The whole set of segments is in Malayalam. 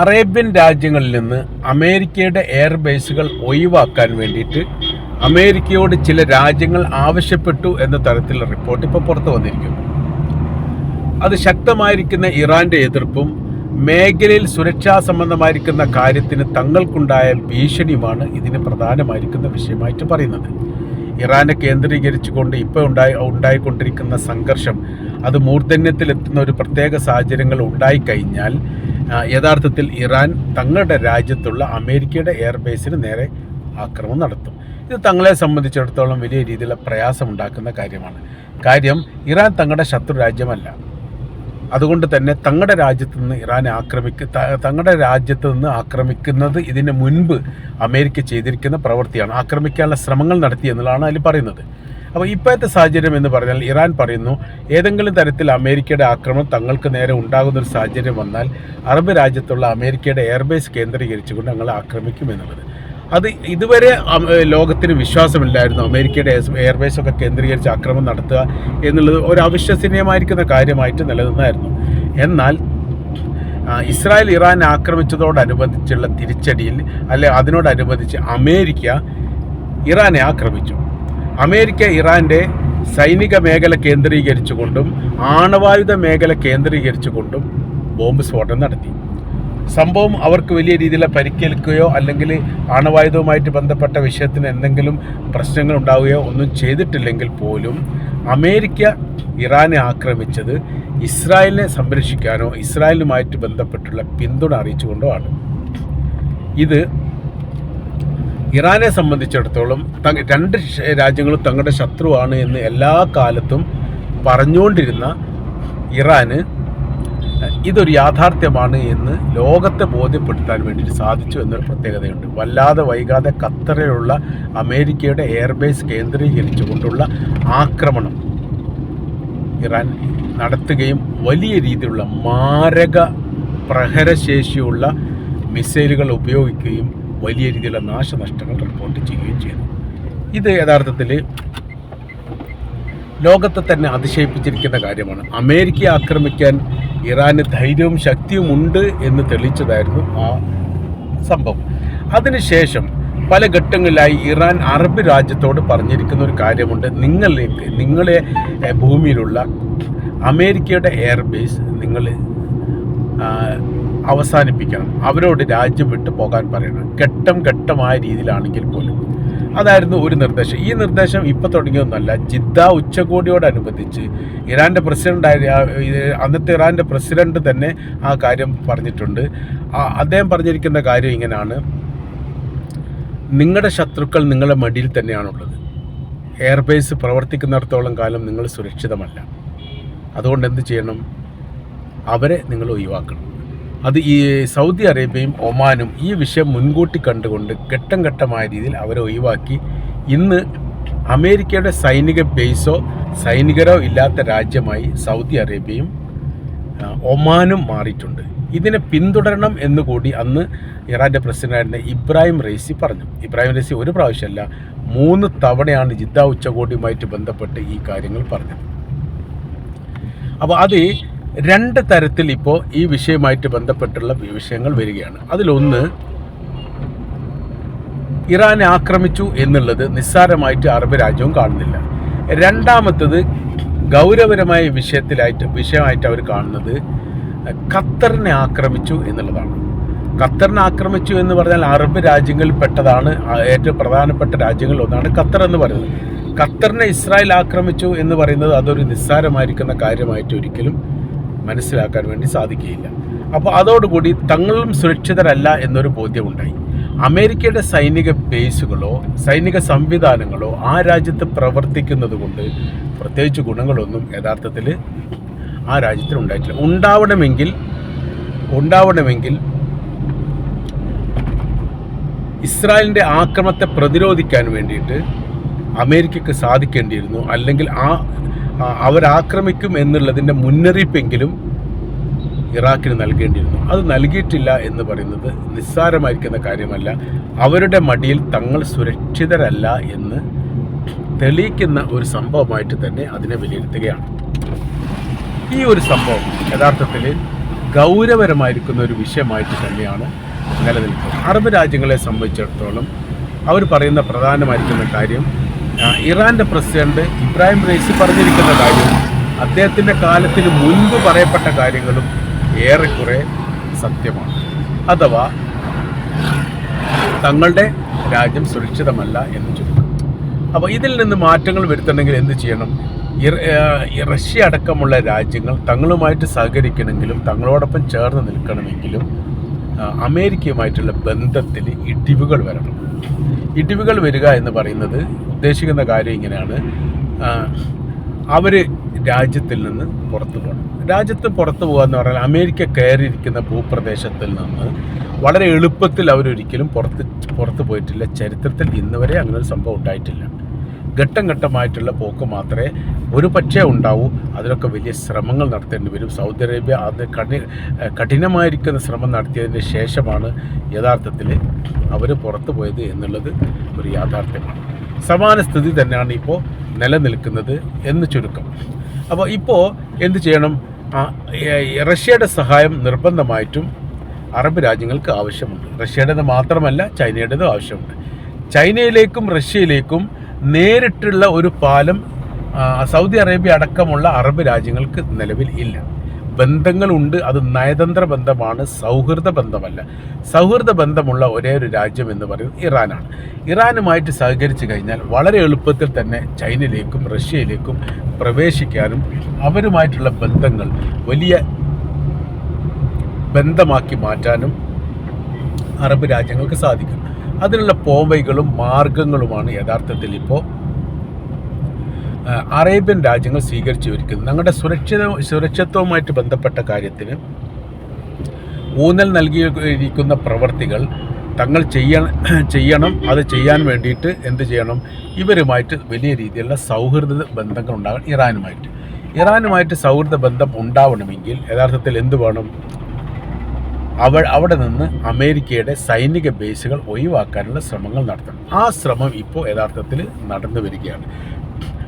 അറേബ്യൻ രാജ്യങ്ങളിൽ നിന്ന് അമേരിക്കയുടെ എയർബേസുകൾ ഒഴിവാക്കാൻ വേണ്ടിയിട്ട് അമേരിക്കയോട് ചില രാജ്യങ്ങൾ ആവശ്യപ്പെട്ടു എന്ന തരത്തിലുള്ള റിപ്പോർട്ട് ഇപ്പോൾ പുറത്തു വന്നിരിക്കുന്നു. അത് ശക്തമായിരിക്കുന്ന ഇറാന്റെ എതിർപ്പും മേഖലയിൽ സുരക്ഷാ സംബന്ധമായിരിക്കുന്ന കാര്യത്തിന് തങ്ങൾക്കുണ്ടായ ഭീഷണിയുമാണ് ഇതിന് പ്രധാനമായിരിക്കുന്ന വിഷയമായിട്ട് പറയുന്നത്. ഇറാനെ കേന്ദ്രീകരിച്ചുകൊണ്ട് ഇപ്പോൾ ഉണ്ടായി ഉണ്ടായിക്കൊണ്ടിരിക്കുന്ന സംഘർഷം അത് മൂർധന്യത്തിലെത്തുന്ന ഒരു പ്രത്യേക സാഹചര്യങ്ങൾ ഉണ്ടായിക്കഴിഞ്ഞാൽ യഥാർത്ഥത്തിൽ ഇറാൻ തങ്ങളുടെ രാജ്യത്തുള്ള അമേരിക്കയുടെ എയർബേസിന് നേരെ ആക്രമണം നടത്തും. ഇത് തങ്ങളെ സംബന്ധിച്ചിടത്തോളം വലിയ രീതിയിലുള്ള പ്രയാസമുണ്ടാക്കുന്ന കാര്യമാണ്. കാര്യം ഇറാൻ തങ്ങളുടെ ശത്രു രാജ്യമല്ല. അതുകൊണ്ട് തന്നെ തങ്ങളുടെ രാജ്യത്ത് നിന്ന് ഇറാനെ ആക്രമിക്ക തങ്ങളുടെ രാജ്യത്ത് നിന്ന് ആക്രമിക്കുന്നത് ഇതിന് മുൻപ് അമേരിക്ക ചെയ്തിരിക്കുന്ന പ്രവൃത്തിയാണ്. ആക്രമിക്കാനുള്ള ശ്രമങ്ങൾ നടത്തി എന്നുള്ളതാണ് അതിൽ പറയുന്നത്. അപ്പോൾ ഇപ്പോഴത്തെ സാഹചര്യം എന്ന് പറഞ്ഞാൽ ഇറാൻ പറയുന്നു ഏതെങ്കിലും തരത്തിൽ അമേരിക്കയുടെ ആക്രമണം തങ്ങൾക്ക് നേരെ ഉണ്ടാകുന്ന ഒരു സാഹചര്യം വന്നാൽ അറബ് രാജ്യത്തുള്ള അമേരിക്കയുടെ എയർബേസ് കേന്ദ്രീകരിച്ചുകൊണ്ട് ഞങ്ങൾ ആക്രമിക്കും എന്നുള്ളത്. അത് ഇതുവരെ ലോകത്തിന് വിശ്വാസമില്ലായിരുന്നു അമേരിക്കയുടെ എയർബേസ് ഒക്കെ കേന്ദ്രീകരിച്ച് ആക്രമണം നടത്തുക എന്നുള്ളത് ഒരു അവിശ്വസനീയമായിരിക്കുന്ന കാര്യമായിട്ട് നിലനിന്നായിരുന്നു. എന്നാൽ ഇസ്രായേൽ ഇറാൻ ആക്രമിച്ചതോടനുബന്ധിച്ചുള്ള തിരിച്ചടിയിൽ അല്ലെ അതിനോടനുബന്ധിച്ച് അമേരിക്ക ഇറാനെ ആക്രമിച്ചു. അമേരിക്ക ഇറാന്റെ സൈനിക മേഖല കേന്ദ്രീകരിച്ചുകൊണ്ടും ആണവായുധ മേഖല കേന്ദ്രീകരിച്ചുകൊണ്ടും ബോംബ് സ്ഫോടനം നടത്തി. സംഭവം അവർക്ക് വലിയ രീതിയിലുള്ള പരിക്കേൽക്കുകയോ അല്ലെങ്കിൽ ആണവായുധവുമായിട്ട് ബന്ധപ്പെട്ട വിഷയത്തിന് എന്തെങ്കിലും പ്രശ്നങ്ങൾ ഉണ്ടാവുകയോ ഒന്നും ചെയ്തിട്ടില്ലെങ്കിൽ പോലും അമേരിക്ക ഇറാനെ ആക്രമിച്ചത് ഇസ്രായേലിനെ സംരക്ഷിക്കാനോ ഇസ്രായേലുമായിട്ട് ബന്ധപ്പെട്ടുള്ള പിന്തുണ അറിയിച്ചുകൊണ്ടോ ആണ്. ഇത് ഇറാനെ സംബന്ധിച്ചിടത്തോളം രണ്ട് രാജ്യങ്ങളും തങ്ങളുടെ ശത്രുവാണ് എന്ന് എല്ലാ കാലത്തും പറഞ്ഞുകൊണ്ടിരുന്ന ഇറാന് ഇതൊരു യാഥാർത്ഥ്യമാണ് എന്ന് ലോകത്തെ ബോധ്യപ്പെടുത്താൻ വേണ്ടിയിട്ട് സാധിച്ചു എന്നൊരു പ്രത്യേകതയുണ്ട്. വല്ലാതെ വൈകാതെ ഖത്തറിലുള്ള അമേരിക്കയുടെ എയർബേസ് കേന്ദ്രീകരിച്ചുകൊണ്ടുള്ള ആക്രമണം ഇറാൻ നടത്തുകയും വലിയ രീതിയിലുള്ള മാരക പ്രഹരശേഷിയുള്ള മിസൈലുകൾ ഉപയോഗിക്കുകയും വലിയ രീതിയിലുള്ള നാശനഷ്ടങ്ങൾ റിപ്പോർട്ട് ചെയ്യുകയും ചെയ്തു. ഇത് യഥാർത്ഥത്തിൽ ലോകത്തെ തന്നെ അതിശയിപ്പിച്ചിരിക്കുന്ന കാര്യമാണ്. അമേരിക്കയെ ആക്രമിക്കാൻ ഇറാന് ധൈര്യവും ശക്തിയും ഉണ്ട് എന്ന് തെളിയിച്ചതായിരുന്നു ആ സംഭവം. അതിനുശേഷം പല ഘട്ടങ്ങളിലായി ഇറാൻ അറബ് രാജ്യത്തോട് പറഞ്ഞിരിക്കുന്ന ഒരു കാര്യമുണ്ട്. നിങ്ങളിലേക്ക് നിങ്ങളെ ഭൂമിയിലുള്ള അമേരിക്കയുടെ എയർബേസ് നിങ്ങൾ അവസാനിപ്പിക്കണം. അവരോട് രാജ്യം വിട്ടു പോകാൻ പറയണം ഘട്ടം ഘട്ടമായ രീതിയിലാണെങ്കിൽ പോലും. അതായിരുന്നു ഒരു നിർദ്ദേശം. ഈ നിർദ്ദേശം ഇപ്പോൾ തുടങ്ങിയൊന്നുമല്ല. ജിദ്ദ ഉച്ചകോടിയോടനുബന്ധിച്ച് ഇറാന്റെ പ്രസിഡന്റ് അന്നത്തെ ഇറാന്റെ പ്രസിഡന്റ് തന്നെ ആ കാര്യം പറഞ്ഞിട്ടുണ്ട്. അദ്ദേഹം പറഞ്ഞിരിക്കുന്ന കാര്യം ഇങ്ങനെയാണ്. നിങ്ങളുടെ ശത്രുക്കൾ നിങ്ങളുടെ മടിയിൽ തന്നെയാണുള്ളത്. എയർബേസ് പ്രവർത്തിക്കുന്നിടത്തോളം കാലം നിങ്ങൾ സുരക്ഷിതമല്ല. അതുകൊണ്ട് എന്ത് ചെയ്യണം? അവരെ നിങ്ങൾ ഒഴിവാക്കണം. അത് ഈ സൗദി അറേബ്യയും ഒമാനും ഈ വിഷയം മുൻകൂട്ടി കണ്ടുകൊണ്ട് ഘട്ടം ഘട്ടമായ രീതിയിൽ അവരെ ഒഴിവാക്കി. ഇന്ന് അമേരിക്കയുടെ സൈനിക ബേസോ സൈനികരോ ഇല്ലാത്ത രാജ്യമായി സൗദി അറേബ്യയും ഒമാനും മാറിയിട്ടുണ്ട്. ഇതിനെ പിന്തുടരണം എന്ന് കൂടി അന്ന് ഇറാന്റെ പ്രസിഡന്റായിരുന്ന ഇബ്രാഹിം റൈസി പറഞ്ഞു. ഇബ്രാഹിം റൈസി ഒരു പ്രാവശ്യമല്ല മൂന്ന് തവണയാണ് ജിദ്ദ ഉച്ചകോടിയുമായിട്ട് ബന്ധപ്പെട്ട് ഈ കാര്യങ്ങൾ പറഞ്ഞത്. അപ്പോൾ അത് രണ്ട് തരത്തിൽ ഇപ്പോൾ ഈ വിഷയമായിട്ട് ബന്ധപ്പെട്ടുള്ള വിഷയങ്ങൾ വരികയാണ്. അതിലൊന്ന് ഇറാനെ ആക്രമിച്ചു എന്നുള്ളത് നിസ്സാരമായിട്ട് അറബ് രാജ്യവും കാണുന്നില്ല. രണ്ടാമത്തത് ഗൗരവരമായ വിഷയത്തിലായിട്ട് വിഷയമായിട്ട് അവർ കാണുന്നത് ഖത്തറിനെ ആക്രമിച്ചു എന്നുള്ളതാണ്. ഖത്തറിനെ ആക്രമിച്ചു എന്ന് പറഞ്ഞാൽ അറബ് രാജ്യങ്ങളിൽ പെട്ടതാണ് ഏറ്റവും പ്രധാനപ്പെട്ട രാജ്യങ്ങളിൽ ഒന്നാണ് ഖത്തർ എന്ന് പറയുന്നത്. ഖത്തറിനെ ഇസ്രായേൽ ആക്രമിച്ചു എന്ന് പറയുന്നത് അതൊരു നിസ്സാരമായിരിക്കുന്ന കാര്യമായിട്ട് ഒരിക്കലും മനസ്സിലാക്കാൻ വേണ്ടി സാധിക്കുകയില്ല. അപ്പോൾ അതോടുകൂടി തങ്ങളും സുരക്ഷിതരല്ല എന്നൊരു ബോധ്യമുണ്ടായി. അമേരിക്കയുടെ സൈനിക ബേസുകളോ സൈനിക സംവിധാനങ്ങളോ ആ രാജ്യത്ത് പ്രവർത്തിക്കുന്നത് കൊണ്ട് പ്രത്യേകിച്ച് ഗുണങ്ങളൊന്നും യഥാർത്ഥത്തിൽ ആ രാജ്യത്തിൽ ഉണ്ടായിട്ടില്ല. ഉണ്ടാവണമെങ്കിൽ ഉണ്ടാവണമെങ്കിൽ ഇസ്രായേലിന്റെ ആക്രമണത്തെ പ്രതിരോധിക്കാൻ വേണ്ടിയിട്ട് അമേരിക്കക്ക് സാധിക്കേണ്ടിയിരുന്നു. അല്ലെങ്കിൽ ആ അവരാക്രമിക്കും എന്നുള്ളതിന്റെ മുന്നറിയിപ്പെങ്കിലും ഇറാഖിന് നൽകേണ്ടിയിരുന്നു. അത് നൽകിയിട്ടില്ല എന്ന് പറയുന്നത് നിസ്സാരമായിരിക്കുന്ന കാര്യമല്ല. അവരുടെ മടിയിൽ തങ്ങൾ സുരക്ഷിതരല്ല എന്ന് തെളിയിക്കുന്ന ഒരു സംഭവമായിട്ട് തന്നെ അതിനെ വിലയിരുത്തുകയാണ്. ഈ ഒരു സംഭവം യഥാർത്ഥത്തിൽ ഗൗരവരമായിരിക്കുന്ന ഒരു വിഷയമായിട്ട് തന്നെയാണ് നിലനിൽക്കുന്നത്. അറബ് രാജ്യങ്ങളെ സംബന്ധിച്ചിടത്തോളം അവർ പറയുന്ന പ്രധാനമായിരിക്കുന്ന കാര്യം ഇറാന്റെ പ്രസിഡന്റ് ഇബ്രാഹിം റൈസി പറഞ്ഞിരിക്കുന്ന കാര്യം അദ്ദേഹത്തിന്റെ കാലത്തിന് മുൻപ് പറയപ്പെട്ട കാര്യങ്ങളും ഏറെക്കുറെ സത്യമാണ്. അഥവാ തങ്ങളുടെ രാജ്യം സുരക്ഷിതമല്ല എന്ന് ചുരുക്കം. അപ്പോൾ ഇതിൽ നിന്ന് മാറ്റങ്ങൾ വരുത്തണമെങ്കിൽ എന്ത് ചെയ്യണം? റഷ്യ അടക്കമുള്ള രാജ്യങ്ങൾ തങ്ങളുമായിട്ട് സഹകരിക്കണമെങ്കിലും തങ്ങളോടൊപ്പം ചേർന്ന് നിൽക്കണമെങ്കിലും അമേരിക്കയുമായിട്ടുള്ള ബന്ധത്തിൽ ഇടിവുകൾ വരണം. ഇടിവുകൾ വരിക എന്ന് പറയുന്നത് ഉദ്ദേശിക്കുന്ന കാര്യം ഇങ്ങനെയാണ്. അവർ രാജ്യത്തിൽ നിന്ന് പുറത്തു പോകണം. രാജ്യത്ത് പുറത്തു പോകുക എന്ന് പറഞ്ഞാൽ അമേരിക്ക കയറിയിരിക്കുന്ന ഭൂപ്രദേശത്തിൽ നിന്ന് വളരെ എളുപ്പത്തിൽ അവരൊരിക്കലും പുറത്ത് പുറത്തു പോയിട്ടില്ല. ചരിത്രത്തിൽ ഇന്നുവരെ അങ്ങനെ ഒരു സംഭവം ഉണ്ടായിട്ടില്ല. ഘട്ടം ഘട്ടമായിട്ടുള്ള പോക്ക് മാത്രമേ ഒരു പക്ഷേ ഉണ്ടാവൂ. അതിനൊക്കെ വലിയ ശ്രമങ്ങൾ നടത്തേണ്ടി വരും. സൗദി അറേബ്യ അത് കഠി കഠിനമായിരിക്കുന്ന ശ്രമം നടത്തിയതിന് ശേഷമാണ് യഥാർത്ഥത്തിൽ അവർ പുറത്തു പോയത് എന്നുള്ളത് ഒരു യാഥാർത്ഥ്യമാണ്. സമാന സ്ഥിതി തന്നെയാണ് ഇപ്പോൾ നിലനിൽക്കുന്നത് എന്ന് ചുരുക്കം. അപ്പോൾ ഇപ്പോൾ എന്ത് ചെയ്യണം? റഷ്യയുടെ സഹായം നിർബന്ധമായിട്ടും അറബ് രാജ്യങ്ങൾക്ക് ആവശ്യമുണ്ട്. റഷ്യയുടേത് മാത്രമല്ല ചൈനയുടേതും ആവശ്യമുണ്ട്. ചൈനയിലേക്കും റഷ്യയിലേക്കും നേരിട്ടുള്ള ഒരു പാലം സൗദി അറേബ്യ അടക്കമുള്ള അറബ് രാജ്യങ്ങൾക്ക് നിലവിൽ ഇല്ല. ബന്ധങ്ങളുണ്ട് അത് നയതന്ത്ര ബന്ധമാണ് സൗഹൃദ ബന്ധമല്ല. സൗഹൃദ ബന്ധമുള്ള ഒരേ ഒരു രാജ്യം എന്ന് പറയുന്നത് ഇറാനാണ്. ഇറാനുമായിട്ട് സഹകരിച്ചു കഴിഞ്ഞാൽ വളരെ എളുപ്പത്തിൽ തന്നെ ചൈനയിലേക്കും റഷ്യയിലേക്കും പ്രവേശിക്കാനും അവരുമായിട്ടുള്ള ബന്ധങ്ങൾ വലിയ ബന്ധമാക്കി മാറ്റാനും അറബ് രാജ്യങ്ങൾക്ക് സാധിക്കും. അതിനുള്ള പോംവൈകളും മാർഗങ്ങളുമാണ് യഥാർത്ഥത്തിൽ ഇപ്പോൾ അറേബ്യൻ രാജ്യങ്ങൾ സ്വീകരിച്ചു വരിക്കുന്നത് ഞങ്ങളുടെ സുരക്ഷിത സുരക്ഷിതവുമായിട്ട് ബന്ധപ്പെട്ട കാര്യത്തിന് ഊന്നൽ നൽകിയിരിക്കുന്ന പ്രവർത്തികൾ തങ്ങൾ ചെയ്യണം ചെയ്യണം അത് ചെയ്യാൻ വേണ്ടിയിട്ട് എന്ത് ചെയ്യണം ഇവരുമായിട്ട് വലിയ രീതിയിലുള്ള സൗഹൃദ ബന്ധങ്ങൾ ഉണ്ടാകണം ഇറാനുമായിട്ട്. ഇറാനുമായിട്ട് സൗഹൃദ ബന്ധം ഉണ്ടാവണമെങ്കിൽ യഥാർത്ഥത്തിൽ എന്ത് വേണം? അവ അവിടെ നിന്ന് അമേരിക്കയുടെ സൈനിക ബേസുകൾ ഒഴിവാക്കാനുള്ള ശ്രമങ്ങൾ നടത്തണം. ആ ശ്രമം ഇപ്പോൾ യഥാർത്ഥത്തിൽ നടന്നു വരികയാണ്.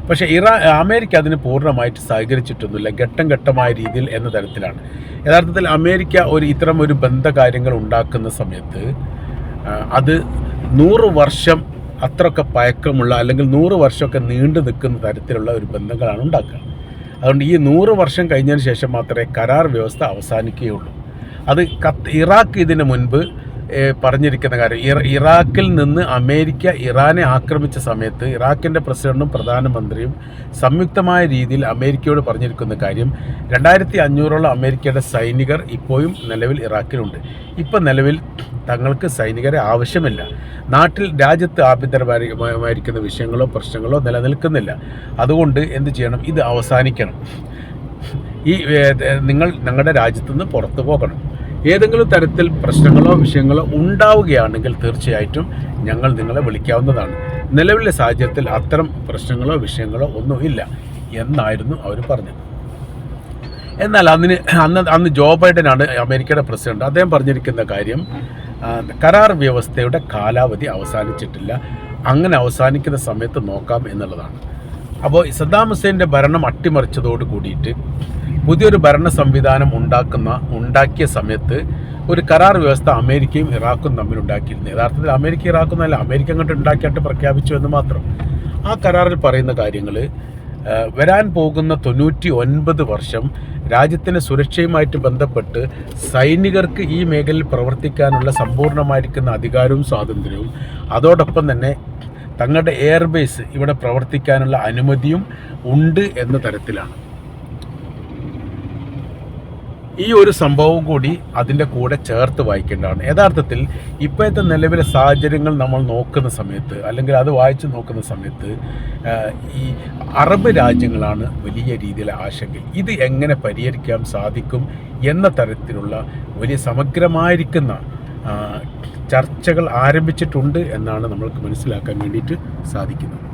പക്ഷേ ഇറാ അമേരിക്ക അതിന് പൂർണമായിട്ട് സഹകരിച്ചിട്ടൊന്നുമില്ല. ഘട്ടം ഘട്ടമായ രീതിയിൽ എന്ന തരത്തിലാണ്. യഥാർത്ഥത്തിൽ അമേരിക്ക ഒരു ഇത്തരം ഒരു ബന്ധകാര്യങ്ങൾ ഉണ്ടാക്കുന്ന സമയത്ത് അത് നൂറ് വർഷം അത്രയൊക്കെ പഴക്കമുള്ള അല്ലെങ്കിൽ നൂറ് വർഷമൊക്കെ നീണ്ടു നിൽക്കുന്ന തരത്തിലുള്ള ഒരു ബന്ധങ്ങളാണ് ഉണ്ടാക്കുക. അതുകൊണ്ട് ഈ നൂറ് വർഷം കഴിഞ്ഞതിന് ശേഷം മാത്രമേ കരാർ വ്യവസ്ഥ അവസാനിക്കുകയുള്ളൂ. അത് ഇറാഖ് ഇതിന് മുൻപ് പറഞ്ഞിരിക്കുന്ന കാര്യം. ഇറ- ഇറാഖിൽ നിന്ന് അമേരിക്ക ഇറാനെ ആക്രമിച്ച സമയത്ത് ഇറാഖിന്റെ പ്രസിഡന്റും പ്രധാനമന്ത്രിയും സംയുക്തമായ രീതിയിൽ അമേരിക്കയോട് പറഞ്ഞിരിക്കുന്ന കാര്യം രണ്ടായിരത്തി അഞ്ഞൂറോളം അമേരിക്കയുടെ സൈനികർ ഇപ്പോഴും നിലവിൽ ഇറാഖിലുണ്ട്. ഇപ്പം നിലവിൽ തങ്ങൾക്ക് സൈനികരെ ആവശ്യമില്ല. നാട്ടിൽ രാജ്യത്ത് ആഭ്യന്തരമായിരിക്കുന്ന വിഷയങ്ങളോ പ്രശ്നങ്ങളോ നിലനിൽക്കുന്നില്ല. അതുകൊണ്ട് എന്ത് ചെയ്യണം? ഇത് അവസാനിക്കണം. ഈ നിങ്ങൾ ഞങ്ങളുടെ രാജ്യത്തുനിന്ന് പുറത്തു പോകണം. ഏതെങ്കിലും തരത്തിൽ പ്രശ്നങ്ങളോ വിഷയങ്ങളോ ഉണ്ടാവുകയാണെങ്കിൽ തീർച്ചയായിട്ടും ഞങ്ങൾ നിങ്ങളെ വിളിക്കാവുന്നതാണ്. നിലവിലെ സാഹചര്യത്തിൽ അത്തരം പ്രശ്നങ്ങളോ വിഷയങ്ങളോ ഒന്നുമില്ല എന്നായിരുന്നു അവർ പറഞ്ഞത്. എന്നാൽ അതിന് അന്ന് അന്ന് ജോ ബൈഡനാണ് അമേരിക്കയുടെ പ്രസിഡന്റ്. അദ്ദേഹം പറഞ്ഞിരിക്കുന്ന കാര്യം കരാർ വ്യവസ്ഥയുടെ കാലാവധി അവസാനിച്ചിട്ടില്ല. അങ്ങനെ അവസാനിക്കുന്ന സമയത്ത് നോക്കാം എന്നുള്ളതാണ്. അപ്പോൾ സദ്ദാം ഹുസൈന്റെ ഭരണം അട്ടിമറിച്ചതോട് കൂടിയിട്ട് പുതിയൊരു ഭരണ സംവിധാനം ഉണ്ടാക്കുന്ന ഉണ്ടാക്കിയ സമയത്ത് ഒരു കരാർ വ്യവസ്ഥ അമേരിക്കയും ഇറാഖും തമ്മിൽ ഉണ്ടാക്കിയിരുന്നു. യഥാർത്ഥത്തിൽ അമേരിക്ക ഇറാഖും അല്ല അമേരിക്ക അങ്ങോട്ട് ഉണ്ടാക്കിയിട്ട് പ്രഖ്യാപിച്ചു എന്ന് മാത്രം. ആ കരാറിൽ പറയുന്ന കാര്യങ്ങൾ വരാൻ പോകുന്ന തൊണ്ണൂറ്റി ഒൻപത് വർഷം രാജ്യത്തിന്റെ സുരക്ഷയുമായിട്ട് ബന്ധപ്പെട്ട് സൈനികർക്ക് ഈ മേഖലയിൽ പ്രവർത്തിക്കാനുള്ള സമ്പൂർണമായിരിക്കുന്ന അധികാരവും സ്വാതന്ത്ര്യവും അതോടൊപ്പം തന്നെ തങ്ങളുടെ എയർബേസ് ഇവിടെ പ്രവർത്തിക്കാനുള്ള അനുമതിയും ഉണ്ട് എന്ന തരത്തിലാണ്. ഈ ഒരു സംഭവം കൂടി അതിന്റെ കൂടെ ചേർത്ത് വായിക്കേണ്ടതാണ്. യഥാർത്ഥത്തിൽ ഇപ്പോഴത്തെ നിലവിലെ സാഹചര്യങ്ങൾ നമ്മൾ നോക്കുന്ന സമയത്ത് അല്ലെങ്കിൽ അത് വായിച്ചു നോക്കുന്ന സമയത്ത് ഈ അറബ് രാജ്യങ്ങളാണ് വലിയ രീതിയിലെ ആശങ്ക ഇത് എങ്ങനെ പരിഹരിക്കാൻ സാധിക്കും എന്ന തരത്തിലുള്ള വലിയ സമഗ്രമായിരിക്കുന്ന ചർച്ചകൾ ആരംഭിച്ചിട്ടുണ്ട് എന്നാണ് നമ്മൾക്ക് മനസ്സിലാക്കാൻ വേണ്ടിയിട്ട് സാധിക്കുന്നത്.